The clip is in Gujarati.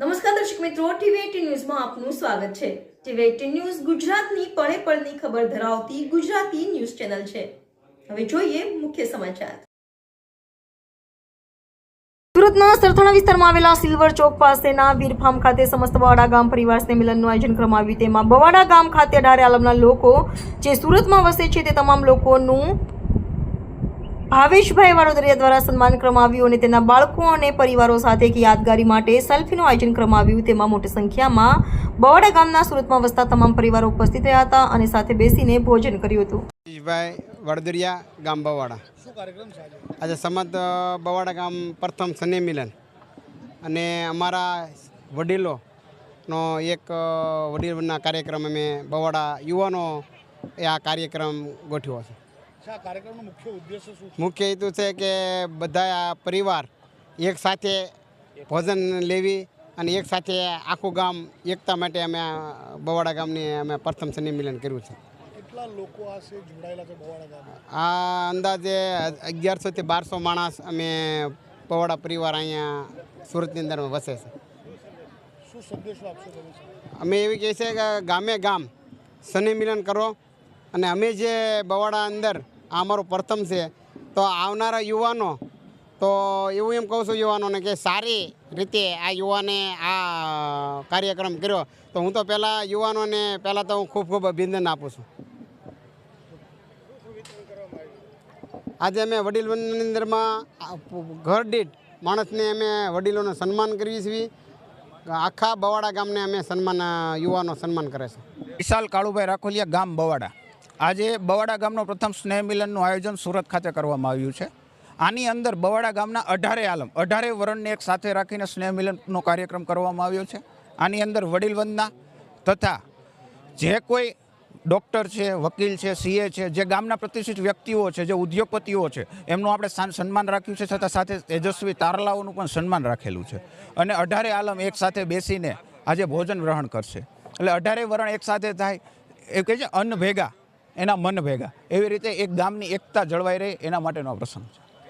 નમસ્કાર દર્શક મિત્રો ટીવી ન્યૂઝમાં આપનું સ્વાગત છે. ટીવી ન્યૂઝ ગુજરાતની પળે પળની ખબર ધરાવતી ગુજરાતી ન્યૂઝ ચેનલ છે. હવે જોઈએ મુખ્ય સમાચાર. સુરતના સરથાણા વિસ્તારમાં આવેલા સિલ્વર ચોક પાસેના વીરફામ ખાતે સમસ્ત બવાડા ગામ પરિવાર સ્નેહ મિલનનું આયોજન કરવામાં આવ્યું. તેમાં બવાડા ગામ ખાતે અઢારે આલમના લોકો જે સુરતમાં વસે છે તે તમામ લોકોનું ભાવેશભાઈ વાડોદરિયા દ્વારા સન્માન કરવામાં આવ્યું અને તેના બાળકો અને પરિવારો સાથે એક યાદગારી માટે સેલ્ફીનું આયોજન કરવામાં આવ્યું તેમાં મોટી સંખ્યામાં બવાડા ગામના સુરતમાં વસતા તમામ પરિવારો ઉપસ્થિત રહ્યા હતા અને સાથે બેસીને ભોજન કર્યું હતું. ભાઈ વડદરિયા ગામ બવાડા. શું કાર્યક્રમ છે આજે? સમત બવાડા ગામ પ્રથમ સને મિલન. અને અમારા વડીલોનો એક વડીલના કાર્યક્રમ અમે બવાડા યુવાનો એ આ કાર્યક્રમ ગોઠવ્યો છે. મુખ્ય હેતુ છે કે બધા પરિવાર એક સાથે ભોજન લેવી અને એક સાથે આખું ગામ એકતા માટે અમે બવાડા ગામની અમે પ્રથમ મિલન કર્યું છે. આ અંદાજે અગિયારસોથી બારસો માણસ અમે પવાડા પરિવાર અહીંયા સુરતની અંદર વસે છે? અમે એવી કહીએ છીએ કે ગામે ગામ સને મિલન કરો અને અમે જે બવાડા અંદર આ અમારું પ્રથમ છે. તો આવનારા યુવાનો, તો એવું એમ કહું છું યુવાનોને કે સારી રીતે આ યુવાને આ કાર્યક્રમ કર્યો, તો હું તો પહેલાં યુવાનોને પહેલાં તો હું ખૂબ ખૂબ અભિનંદન આપું છું. આજે અમે વડીલ વંદનની અંદરમાં ઘર દીઠ માણસને અમે વડીલોનું સન્માન કરીએ છીએ. આખા બવાડા ગામને અમે સન્માન, યુવાનો સન્માન કરે છે. વિશાલ કાળુભાઈ રાખોલિયા ગામ બવાડા. આજે બવાડા ગામનો પ્રથમ સ્નેહ મિલનનું આયોજન સુરત ખાતે કરવામાં આવ્યું છે. આની અંદર બવાડા ગામના અઢારે આલમ, અઢારે વરણને એક સાથે રાખીને સ્નેહ મિલનનો કાર્યક્રમ કરવામાં આવ્યો છે. આની અંદર વડીલ વંદના તથા જે કોઈ ડૉક્ટર છે, વકીલ છે, સીએ છે, જે ગામના પ્રતિષ્ઠિત વ્યક્તિઓ છે, જે ઉદ્યોગપતિઓ છે, એમનું આપણે સાન- સન્માન રાખ્યું છે છતાં સાથે તેજસ્વી તારલાઓનું પણ સન્માન રાખેલું છે. અને અઢારે આલમ એક સાથે બેસીને આજે ભોજન ગ્રહણ કરશે. એટલે અઢારે વરણ એક સાથે થાય એ કહે છે, અન્ન ભેગા. એના મન ભેગા. એવી રીતે એક ગામની એકતા જળવાઈ રહે એના માટેનો આ પ્રસંગ છે.